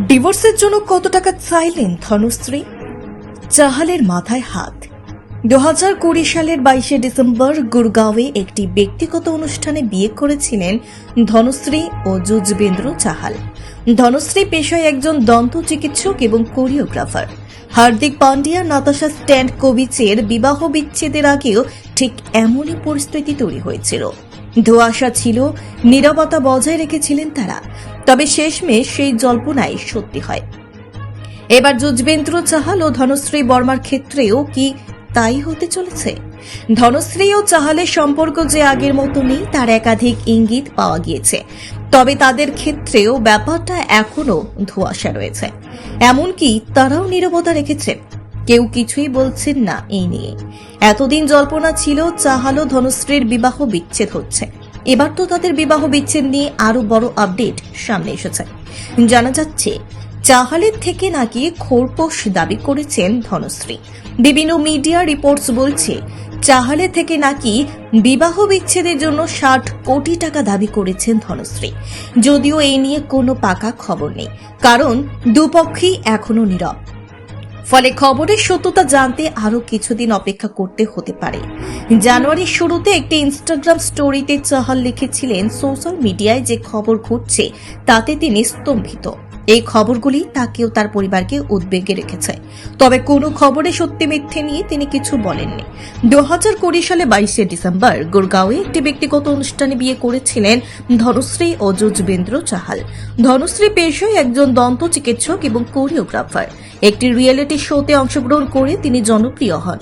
ডিভোর্সের জন্য কত টাকা চাইলেন ধনুশ্রী? চাহালের মাথায় হাত। দু হাজার কুড়ি সালের বাইশে ডিসেম্বর গুরগাঁওয়ে একটি ব্যক্তিগত অনুষ্ঠানে বিয়ে করেছিলেন ধনুশ্রী ও যুজবেন্দ্র চাহাল। ধনুশ্রী পেশায় একজন দন্ত চিকিৎসক এবং কোরিওগ্রাফার। হার্দিক পান্ডিয়া নাতাশা স্ট্যান্ড কোভিচের বিবাহ বিচ্ছেদের আগেও ঠিক এমনই পরিস্থিতি তৈরি হয়েছিল। ধোঁয়াশা ছিল, নীরবতা বজায় রেখেছিলেন তারা। তবে শেষমেশ সেই জল্পনাই সত্যি হয়। এবার যুজবেন্দ্র চাহাল ও ধনশ্রী বর্মার ক্ষেত্রেও কি তাই হতে চলেছে? ধনশ্রী ও চাহালের সম্পর্ক যে আগের মতো নেই, তার একাধিক ইঙ্গিত পাওয়া গিয়েছে। তবে তাদের ক্ষেত্রেও ব্যাপারটা এখনও ধোঁয়াশা রয়েছে। এমনকি তারাও নীরবতা রেখেছেন। কেউ কিছুই বলছেন না এই নিয়ে। এতদিন জল্পনা ছিল চাহাল ধনশ্রীর বিবাহ বিচ্ছেদ হচ্ছে। এবার তো তাদের বিবাহ বিচ্ছেদ নিয়ে আরও বড় আপডেট সামনে এসেছে। জানা যাচ্ছে, চাহালের থেকে নাকি খোরপোশ দাবি করেছেন ধনশ্রী। বিভিন্ন মিডিয়া রিপোর্টস বলছে, চাহালে থেকে নাকি বিবাহ বিচ্ছেদের জন্য ষাট কোটি টাকা দাবি করেছেন ধনশ্রী। যদিও এই নিয়ে কোনো পাকা খবর নেই, কারণ দুপক্ষই এখনও নীরব। ফলে খবরের সত্যতা জানতে আরও কিছুদিন অপেক্ষা করতে হতে পারে। জানুয়ারির শুরুতে একটি ইনস্টাগ্রাম স্টোরিতে চাহাল লিখেছিলেন সোশ্যাল মিডিয়ায় যে খবর ঘটছে, তাতে তিনি স্তম্ভিত। এই খবরগুলি তাকেও তার পরিবারকে উদ্বেগে রেখেছে। তবে কোনো খবরে সত্যি মিথ্যে নিয়ে তিনি কিছু বলেননি। দু হাজার কুড়ি সালে বাইশে ডিসেম্বর গুরগাঁওয়ে একটি ব্যক্তিগত অনুষ্ঠানে বিয়ে করেছিলেন ধনুশ্রী ও যুজবেন্দ্র চাহাল। ধনুশ্রী পেশায় একজন দন্ত চিকিৎসক এবং কোরিওগ্রাফার। একটি রিয়েলিটি শোতে অংশগ্রহণ করে তিনি জনপ্রিয় হন।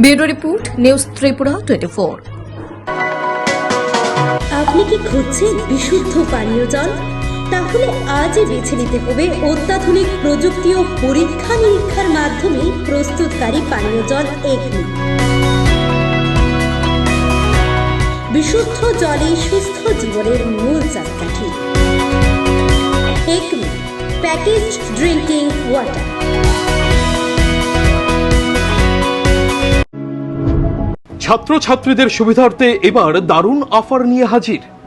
Bureau report, news Tripura twenty আপনি কি খুঁজছেন বিশুদ্ধ পানীয় জল? তাহলে আজই বেছে নিতে হবে অত্যাধুনিক প্রযুক্তি ও পরীক্ষা নিরীক্ষার মাধ্যমে প্রস্তুতকারী পানীয় জল এগনি। বিশুদ্ধ জলে সুস্থ জীবনের মূল চাকাঠি। Acme package drinking water. ছাত্রছাত্রীদের সুবিধার্থে এবার দারুণ অফার নিয়ে হাজির।